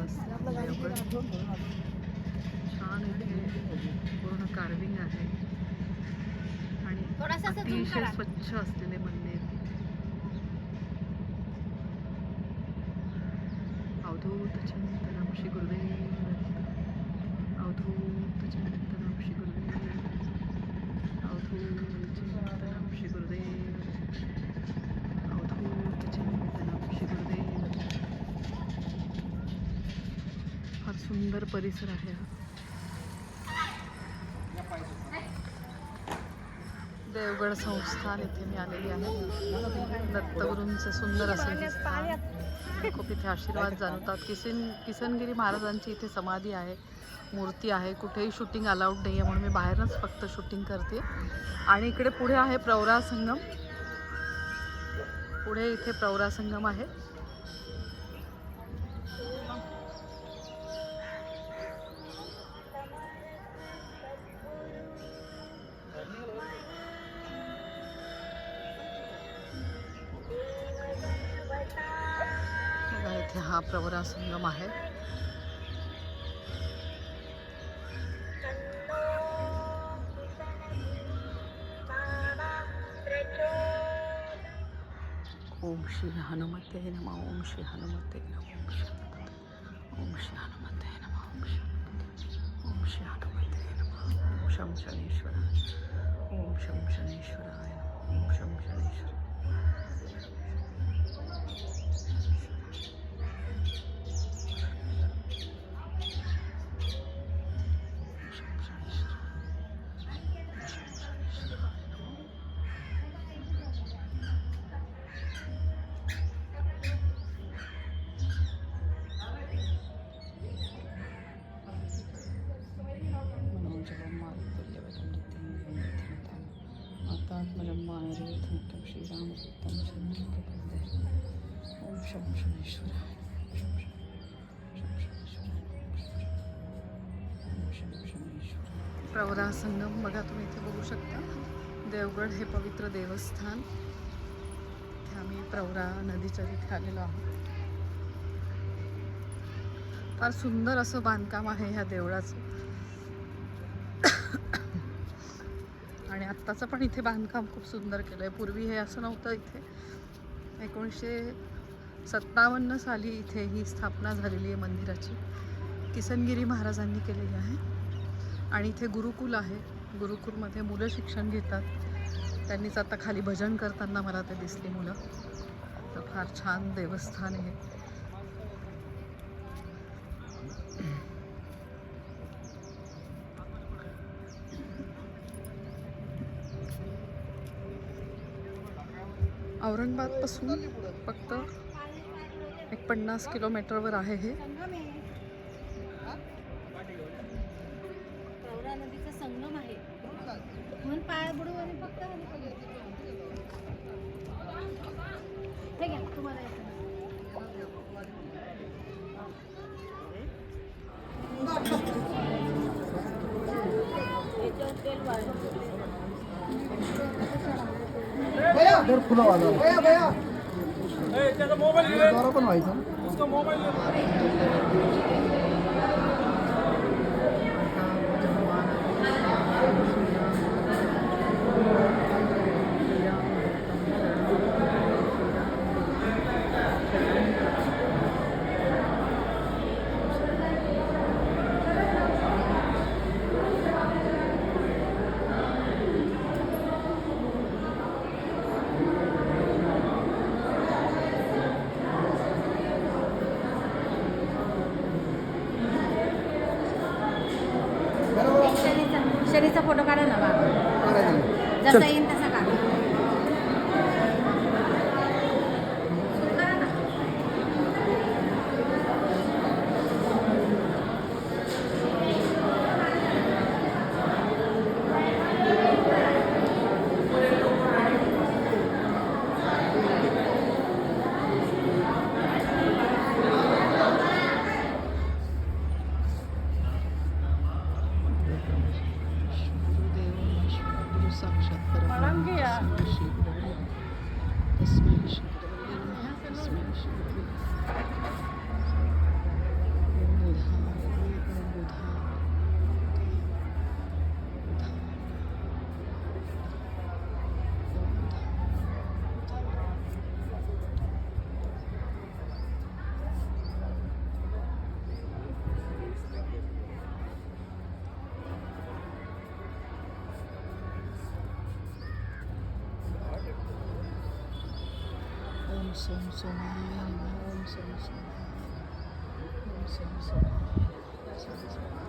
देवगड छान पूर्ण कार्विंग आहे आणि अतिशय. स्वच्छ असलेले मंदिर अवधूत चिंतनम श्री गुरुदेव. अवधूत चिंतनम श्री गुरुदेव. अवधूत चिंतनम श्री गुरुदेव दत्त. अवधूत चिंतनम श्री गुरुदेव दत्त. फार सुंदर परिसर आहे देवगड संस्थान इथे मी आलेली आहे. दत्तगुरूंचे सुंदर असे खूप इथे आशीर्वाद जाणवतात. किसन किसनगिरी महाराजांची इथे समाधी आहे मूर्ती आहे. कुठेही शूटिंग अलाउड नाही आहे म्हणून मी बाहेरच फक्त शूटिंग करते. आणि इकडे पुढे आहे प्रवरा संगम. पुढे इथे प्रवरा संगम आहे. हा प्रवरा संगम आहे. ओम श्री हनुमते नम ओम श्री हनुमते नम ओम श्री हनुमते ओम श्री हनुमते नम ओम श्री हनुमते ओम श्री हनुमते नम ओम शम शनेश्वराय ओम शम शनेश्वराय ओम शम शनेश्वराय ॐ शं प्रवरा संगम बघा तुम्ही इथे बघू शकता. देवगड हे पवित्र देवस्थान. इथे आम्ही प्रवरा नदीच्या तिथे आलेलो आहोत. फार सुंदर असं बांधकाम आहे ह्या देवळाचं. आणि आत्ताचं पण इथे बांधकाम खूप सुंदर केलं आहे पूर्वी हे असं नव्हतं इथे. एकोणीसशे सत्तावन्न साली इथे ही स्थापना झालेली आहे मंदिराची. किसनगिरी महाराजांनी केलेली आहे. आणि इथे गुरुकुल आहे. गुरुकुलमध्ये मुलं शिक्षण घेतात. त्यांनीच आता खाली भजन करताना मला ते दिसली मुलं. तर फार छान देवस्थान आहे औरंगाबादपासून फक्त पन्नास किलोमीटरवर आहे हे. नदीचा संगम आहे. म्हणून पाय बुडू आणि फक्त हे घ्या तुम्हाला याच्यावर तेल वाढवलं. पण व्हायचं. शनीचा फोटो काढा ना बाबा जसा येईल तसा काढा. सोम सोमाय नमः ओम सोम सोमाय ओम सोम सोमाय सोम सोमाय